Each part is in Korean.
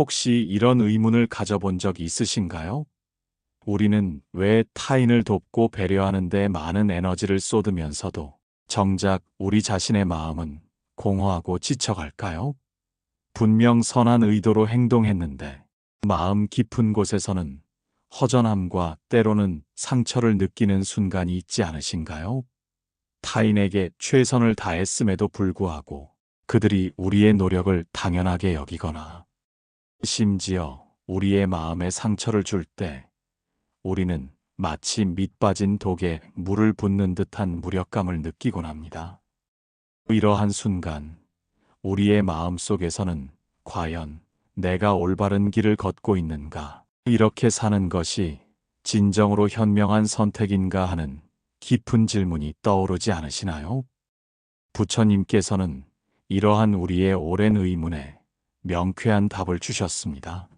혹시 이런 의문을 가져본 적 있으신가요? 우리는 왜 타인을 돕고 배려하는데 많은 에너지를 쏟으면서도 정작 우리 자신의 마음은 공허하고 지쳐갈까요? 분명 선한 의도로 행동했는데 마음 깊은 곳에서는 허전함과 때로는 상처를 느끼는 순간이 있지 않으신가요? 타인에게 최선을 다했음에도 불구하고 그들이 우리의 노력을 당연하게 여기거나 심지어 우리의 마음에 상처를 줄 때 우리는 마치 밑빠진 독에 물을 붓는 듯한 무력감을 느끼곤 합니다. 이러한 순간 우리의 마음 속에서는 과연 내가 올바른 길을 걷고 있는가, 이렇게 사는 것이 진정으로 현명한 선택인가 하는 깊은 질문이 떠오르지 않으시나요? 부처님께서는 이러한 우리의 오랜 의문에 명쾌한 답을 주셨습니다.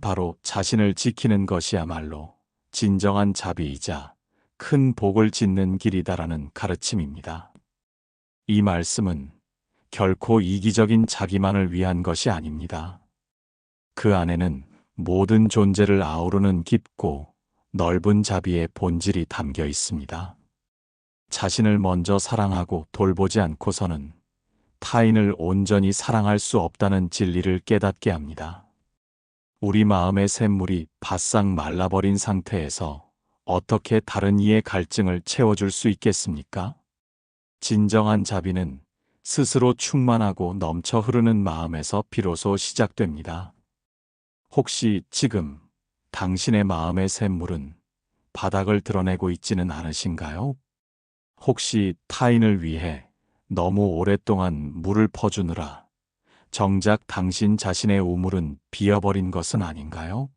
바로 자신을 지키는 것이야말로 진정한 자비이자 큰 복을 짓는 길이다라는 가르침입니다. 이 말씀은 결코 이기적인 자기만을 위한 것이 아닙니다. 그 안에는 모든 존재를 아우르는 깊고 넓은 자비의 본질이 담겨 있습니다. 자신을 먼저 사랑하고 돌보지 않고서는 타인을 온전히 사랑할 수 없다는 진리를 깨닫게 합니다. 우리 마음의 샘물이 바싹 말라버린 상태에서 어떻게 다른 이의 갈증을 채워줄 수 있겠습니까? 진정한 자비는 스스로 충만하고 넘쳐 흐르는 마음에서 비로소 시작됩니다. 혹시 지금 당신의 마음의 샘물은 바닥을 드러내고 있지는 않으신가요? 혹시 타인을 위해 너무 오랫동안 물을 퍼주느라 정작 당신 자신의 우물은 비어버린 것은 아닌가요?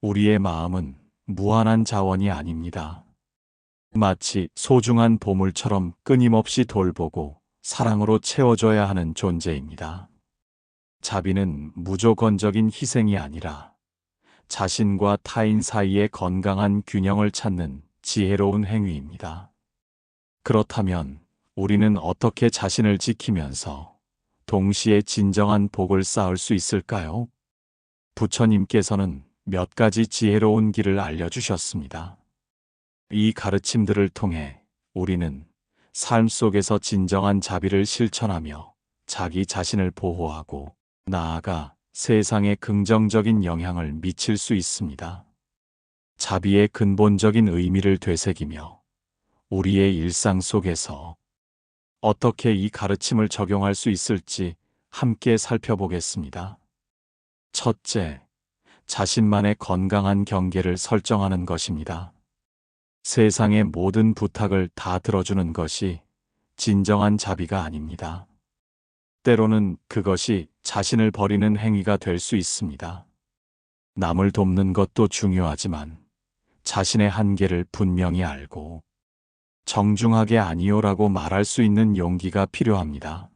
우리의 마음은 무한한 자원이 아닙니다. 마치 소중한 보물처럼 끊임없이 돌보고 사랑으로 채워줘야 하는 존재입니다. 자비는 무조건적인 희생이 아니라 자신과 타인 사이의 건강한 균형을 찾는 지혜로운 행위입니다. 그렇다면 우리는 어떻게 자신을 지키면서 동시에 진정한 복을 쌓을 수 있을까요? 부처님께서는 몇 가지 지혜로운 길을 알려주셨습니다. 이 가르침들을 통해 우리는 삶 속에서 진정한 자비를 실천하며 자기 자신을 보호하고 나아가 세상에 긍정적인 영향을 미칠 수 있습니다. 자비의 근본적인 의미를 되새기며 우리의 일상 속에서 어떻게 이 가르침을 적용할 수 있을지 함께 살펴보겠습니다. 첫째, 자신만의 건강한 경계를 설정하는 것입니다. 세상의 모든 부탁을 다 들어주는 것이 진정한 자비가 아닙니다. 때로는 그것이 자신을 버리는 행위가 될 수 있습니다. 남을 돕는 것도 중요하지만 자신의 한계를 분명히 알고 정중하게 아니요라고 말할 수 있는 용기가 필요합니다.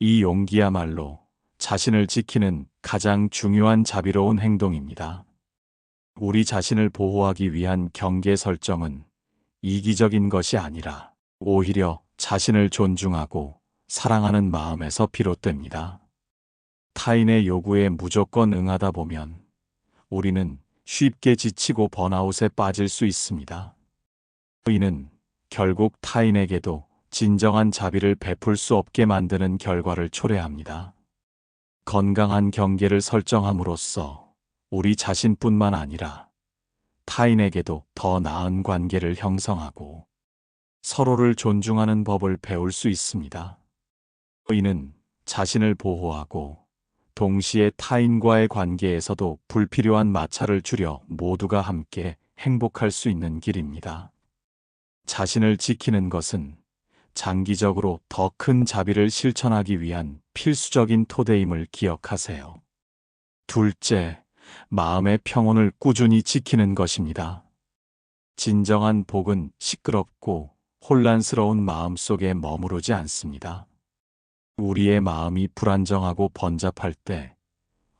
이 용기야말로 자신을 지키는 가장 중요한 자비로운 행동입니다. 우리 자신을 보호하기 위한 경계 설정은 이기적인 것이 아니라 오히려 자신을 존중하고 사랑하는 마음에서 비롯됩니다. 타인의 요구에 무조건 응하다 보면 우리는 쉽게 지치고 번아웃에 빠질 수 있습니다. 이는 결국 타인에게도 진정한 자비를 베풀 수 없게 만드는 결과를 초래합니다. 건강한 경계를 설정함으로써 우리 자신뿐만 아니라 타인에게도 더 나은 관계를 형성하고 서로를 존중하는 법을 배울 수 있습니다. 이는 자신을 보호하고 동시에 타인과의 관계에서도 불필요한 마찰을 줄여 모두가 함께 행복할 수 있는 길입니다. 자신을 지키는 것은 장기적으로 더 큰 자비를 실천하기 위한 필수적인 토대임을 기억하세요. 둘째, 마음의 평온을 꾸준히 지키는 것입니다. 진정한 복은 시끄럽고 혼란스러운 마음 속에 머무르지 않습니다. 우리의 마음이 불안정하고 번잡할 때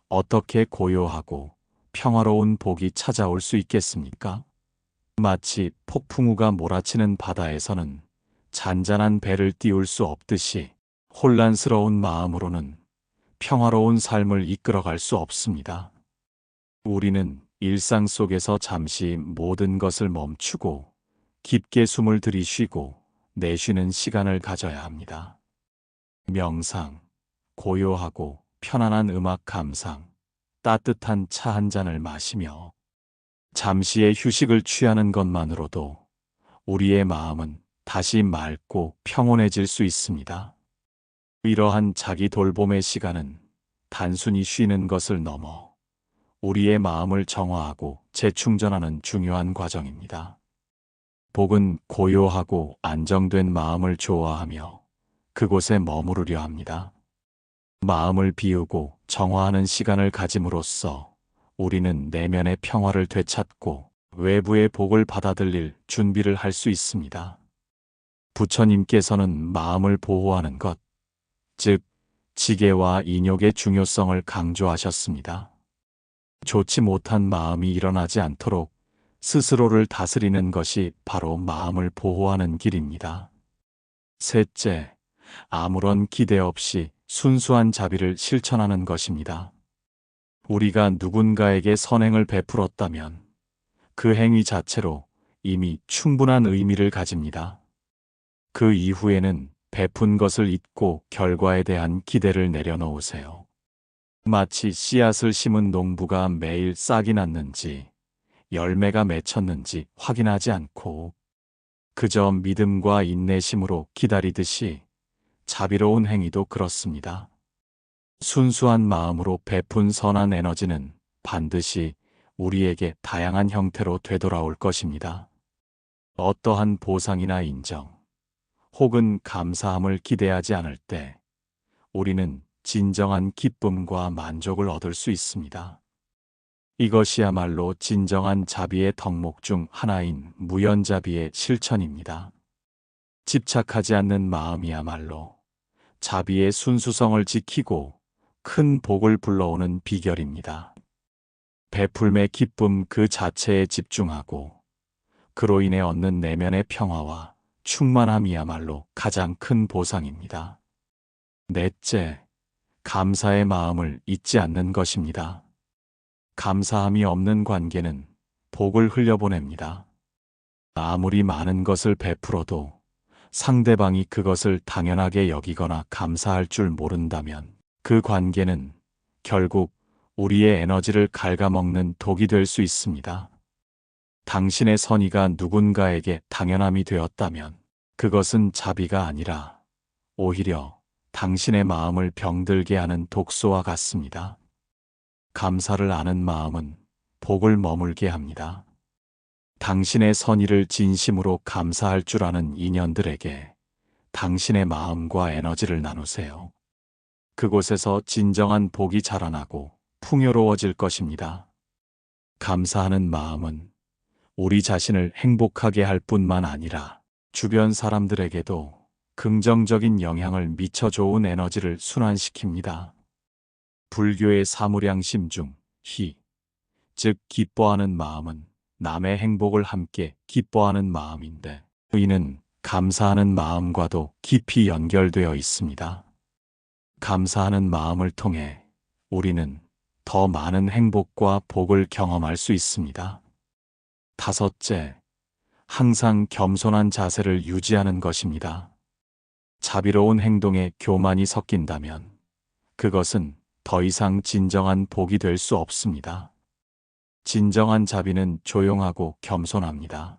어떻게 고요하고 평화로운 복이 찾아올 수 있겠습니까? 마치 폭풍우가 몰아치는 바다에서는 잔잔한 배를 띄울 수 없듯이 혼란스러운 마음으로는 평화로운 삶을 이끌어갈 수 없습니다. 우리는 일상 속에서 잠시 모든 것을 멈추고 깊게 숨을 들이쉬고 내쉬는 시간을 가져야 합니다. 명상, 고요하고 편안한 음악 감상, 따뜻한 차 한 잔을 마시며 잠시의 휴식을 취하는 것만으로도 우리의 마음은 다시 맑고 평온해질 수 있습니다. 이러한 자기 돌봄의 시간은 단순히 쉬는 것을 넘어 우리의 마음을 정화하고 재충전하는 중요한 과정입니다. 복은 고요하고 안정된 마음을 좋아하며 그곳에 머무르려 합니다. 마음을 비우고 정화하는 시간을 가짐으로써 우리는 내면의 평화를 되찾고 외부의 복을 받아들일 준비를 할 수 있습니다. 부처님께서는 마음을 보호하는 것, 즉, 지게와 인욕의 중요성을 강조하셨습니다. 좋지 못한 마음이 일어나지 않도록 스스로를 다스리는 것이 바로 마음을 보호하는 길입니다. 셋째, 아무런 기대 없이 순수한 자비를 실천하는 것입니다. 우리가 누군가에게 선행을 베풀었다면 그 행위 자체로 이미 충분한 의미를 가집니다. 그 이후에는 베푼 것을 잊고 결과에 대한 기대를 내려놓으세요. 마치 씨앗을 심은 농부가 매일 싹이 났는지 열매가 맺혔는지 확인하지 않고 그저 믿음과 인내심으로 기다리듯이 자비로운 행위도 그렇습니다. 순수한 마음으로 베푼 선한 에너지는 반드시 우리에게 다양한 형태로 되돌아올 것입니다. 어떠한 보상이나 인정, 혹은 감사함을 기대하지 않을 때 우리는 진정한 기쁨과 만족을 얻을 수 있습니다. 이것이야말로 진정한 자비의 덕목 중 하나인 무연자비의 실천입니다. 집착하지 않는 마음이야말로 자비의 순수성을 지키고 큰 복을 불러오는 비결입니다. 베풀매 기쁨 그 자체에 집중하고 그로 인해 얻는 내면의 평화와 충만함이야말로 가장 큰 보상입니다. 넷째, 감사의 마음을 잊지 않는 것입니다. 감사함이 없는 관계는 복을 흘려보냅니다. 아무리 많은 것을 베풀어도 상대방이 그것을 당연하게 여기거나 감사할 줄 모른다면 그 관계는 결국 우리의 에너지를 갉아먹는 독이 될 수 있습니다. 당신의 선의가 누군가에게 당연함이 되었다면 그것은 자비가 아니라 오히려 당신의 마음을 병들게 하는 독소와 같습니다. 감사를 아는 마음은 복을 머물게 합니다. 당신의 선의를 진심으로 감사할 줄 아는 인연들에게 당신의 마음과 에너지를 나누세요. 그곳에서 진정한 복이 자라나고 풍요로워질 것입니다. 감사하는 마음은 우리 자신을 행복하게 할 뿐만 아니라 주변 사람들에게도 긍정적인 영향을 미쳐 좋은 에너지를 순환시킵니다. 불교의 사무량심 중 희, 즉 기뻐하는 마음은 남의 행복을 함께 기뻐하는 마음인데 의는 감사하는 마음과도 깊이 연결되어 있습니다. 감사하는 마음을 통해 우리는 더 많은 행복과 복을 경험할 수 있습니다. 다섯째, 항상 겸손한 자세를 유지하는 것입니다. 자비로운 행동에 교만이 섞인다면 그것은 더 이상 진정한 복이 될 수 없습니다. 진정한 자비는 조용하고 겸손합니다.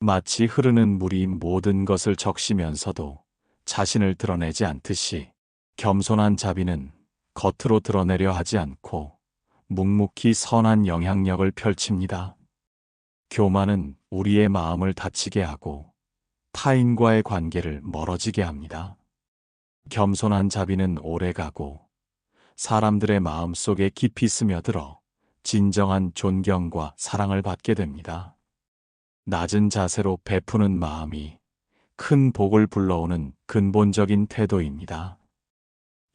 마치 흐르는 물이 모든 것을 적시면서도 자신을 드러내지 않듯이 겸손한 자비는 겉으로 드러내려 하지 않고 묵묵히 선한 영향력을 펼칩니다. 교만은 우리의 마음을 다치게 하고 타인과의 관계를 멀어지게 합니다. 겸손한 자비는 오래가고 사람들의 마음 속에 깊이 스며들어 진정한 존경과 사랑을 받게 됩니다. 낮은 자세로 베푸는 마음이 큰 복을 불러오는 근본적인 태도입니다.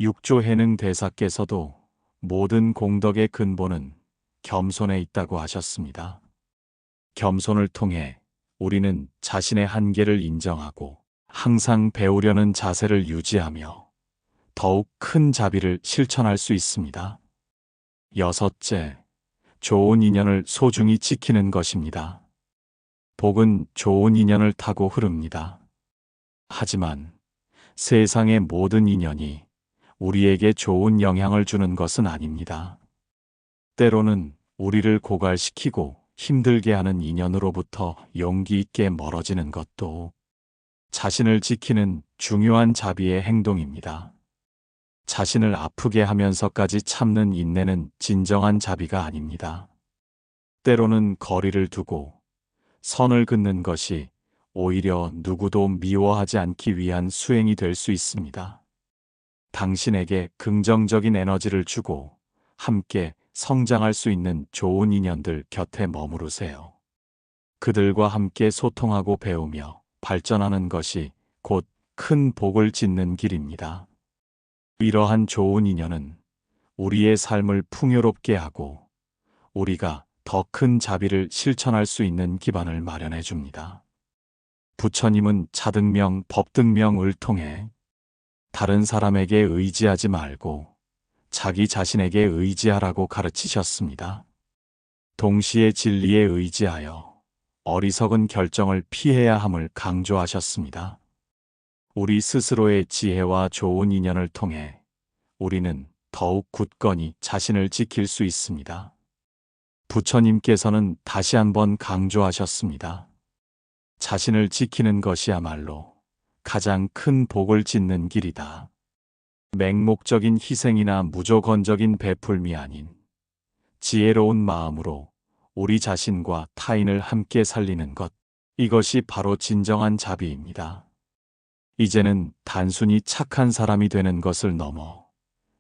육조 해능 대사께서도 모든 공덕의 근본은 겸손에 있다고 하셨습니다. 겸손을 통해 우리는 자신의 한계를 인정하고 항상 배우려는 자세를 유지하며 더욱 큰 자비를 실천할 수 있습니다. 여섯째, 좋은 인연을 소중히 지키는 것입니다. 복은 좋은 인연을 타고 흐릅니다. 하지만 세상의 모든 인연이 우리에게 좋은 영향을 주는 것은 아닙니다. 때로는 우리를 고갈시키고 힘들게 하는 인연으로부터 용기 있게 멀어지는 것도 자신을 지키는 중요한 자비의 행동입니다. 자신을 아프게 하면서까지 참는 인내는 진정한 자비가 아닙니다. 때로는 거리를 두고 선을 긋는 것이 오히려 누구도 미워하지 않기 위한 수행이 될 수 있습니다. 당신에게 긍정적인 에너지를 주고 함께 성장할 수 있는 좋은 인연들 곁에 머무르세요. 그들과 함께 소통하고 배우며 발전하는 것이 곧 큰 복을 짓는 길입니다. 이러한 좋은 인연은 우리의 삶을 풍요롭게 하고 우리가 더 큰 자비를 실천할 수 있는 기반을 마련해 줍니다. 부처님은 자등명, 법등명을 통해 다른 사람에게 의지하지 말고 자기 자신에게 의지하라고 가르치셨습니다. 동시에 진리에 의지하여 어리석은 결정을 피해야 함을 강조하셨습니다. 우리 스스로의 지혜와 좋은 인연을 통해 우리는 더욱 굳건히 자신을 지킬 수 있습니다. 부처님께서는 다시 한번 강조하셨습니다. 자신을 지키는 것이야말로 가장 큰 복을 짓는 길이다. 맹목적인 희생이나 무조건적인 베풀미 아닌 지혜로운 마음으로 우리 자신과 타인을 함께 살리는 것, 이것이 바로 진정한 자비입니다. 이제는 단순히 착한 사람이 되는 것을 넘어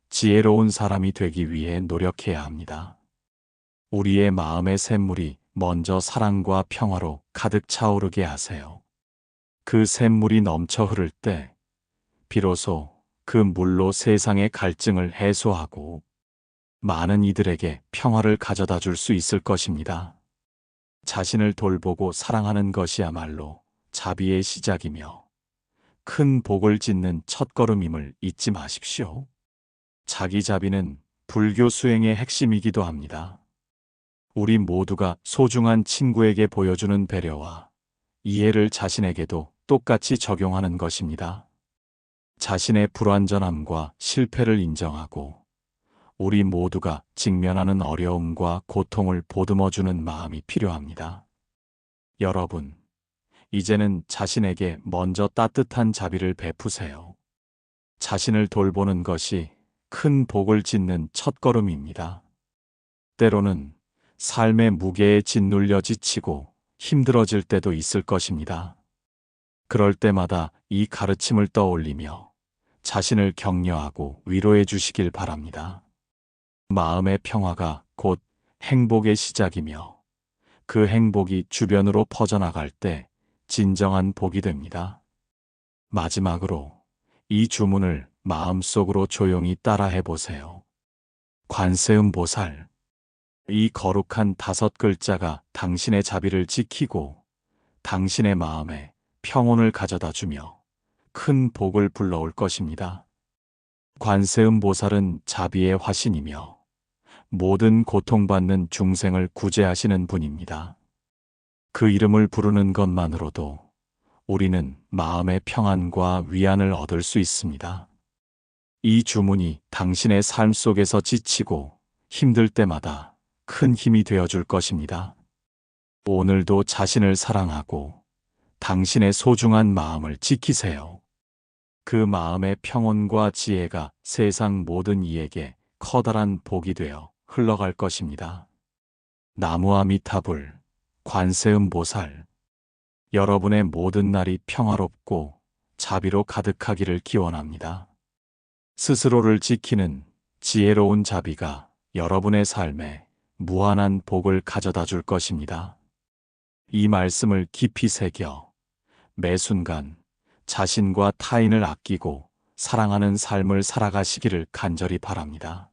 지혜로운 사람이 되기 위해 노력해야 합니다. 우리의 마음의 샘물이 먼저 사랑과 평화로 가득 차오르게 하세요. 그 샘물이 넘쳐 흐를 때, 비로소 그 물로 세상의 갈증을 해소하고 많은 이들에게 평화를 가져다 줄 수 있을 것입니다. 자신을 돌보고 사랑하는 것이야말로 자비의 시작이며 큰 복을 짓는 첫걸음임을 잊지 마십시오. 자기 자비는 불교 수행의 핵심이기도 합니다. 우리 모두가 소중한 친구에게 보여주는 배려와 이해를 자신에게도 똑같이 적용하는 것입니다. 자신의 불완전함과 실패를 인정하고 우리 모두가 직면하는 어려움과 고통을 보듬어주는 마음이 필요합니다. 여러분, 이제는 자신에게 먼저 따뜻한 자비를 베푸세요. 자신을 돌보는 것이 큰 복을 짓는 첫걸음입니다. 때로는 삶의 무게에 짓눌려 지치고 힘들어질 때도 있을 것입니다. 그럴 때마다 이 가르침을 떠올리며 자신을 격려하고 위로해 주시길 바랍니다. 마음의 평화가 곧 행복의 시작이며 그 행복이 주변으로 퍼져나갈 때 진정한 복이 됩니다. 마지막으로 이 주문을 마음속으로 조용히 따라해 보세요. 관세음 보살. 이 거룩한 다섯 글자가 당신의 자비를 지키고 당신의 마음에 평온을 가져다 주며 큰 복을 불러올 것입니다. 관세음 보살은 자비의 화신이며 모든 고통받는 중생을 구제하시는 분입니다. 그 이름을 부르는 것만으로도 우리는 마음의 평안과 위안을 얻을 수 있습니다. 이 주문이 당신의 삶 속에서 지치고 힘들 때마다 큰 힘이 되어 줄 것입니다. 오늘도 자신을 사랑하고 당신의 소중한 마음을 지키세요. 그 마음의 평온과 지혜가 세상 모든 이에게 커다란 복이 되어 흘러갈 것입니다. 나무아미타불, 관세음 보살. 여러분의 모든 날이 평화롭고 자비로 가득하기를 기원합니다. 스스로를 지키는 지혜로운 자비가 여러분의 삶에 무한한 복을 가져다 줄 것입니다. 이 말씀을 깊이 새겨 매 순간 자신과 타인을 아끼고 사랑하는 삶을 살아가시기를 간절히 바랍니다.